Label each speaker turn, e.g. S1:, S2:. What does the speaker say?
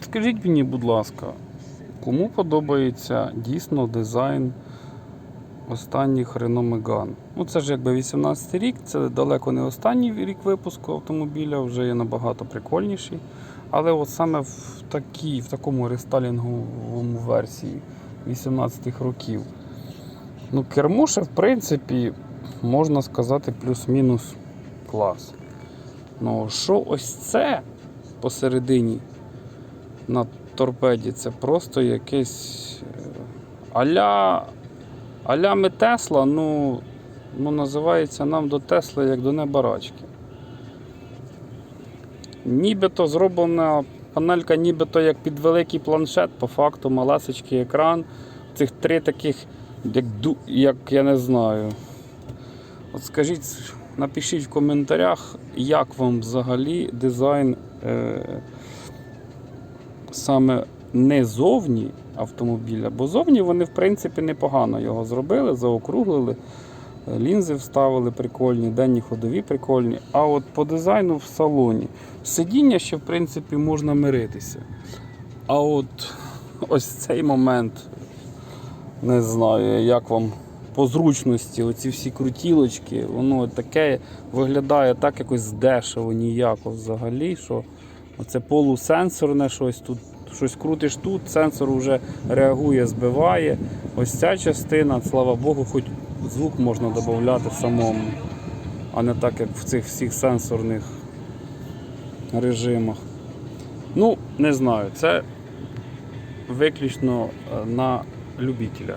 S1: Скажіть мені, будь ласка, кому подобається дійсно дизайн останніх Renault Megane? Ну, це ж якби 18 рік, це далеко не останній рік випуску автомобіля, вже є набагато прикольніший. Але от саме в, такій, в такому рестайлінговому версії 18-х років. Ну, кермо в принципі, можна сказати, плюс-мінус клас. Ну, що ось це посередині на торпеді, це просто якесь е, аля, аля ми Тесла, ну, ну називається нам до Тесли як до небарачки. Нібито зроблена панелька, нібито як під великий планшет, по факту малесечкий екран. Цих три таких, як, як я не знаю. От скажіть, напишіть в коментарях, як вам взагалі дизайн е, саме не зовні автомобіля, бо зовні вони, в принципі, непогано його зробили, заокруглили, е, лінзи вставили прикольні, денні ходові прикольні. А от по дизайну в салоні сидіння ще, в принципі, можна миритися. А от ось цей момент, не знаю, як вам по зручності, оці всі крутілочки, воно таке виглядає так якось дешево, ніяко взагалі, що оце полусенсорне щось тут. Щось крутиш тут, сенсор вже реагує, збиває. Ось ця частина, слава Богу, хоч звук можна додати самому, а не так, як в цих всіх сенсорних режимах. Ну, не знаю, це виключно е, на любителя.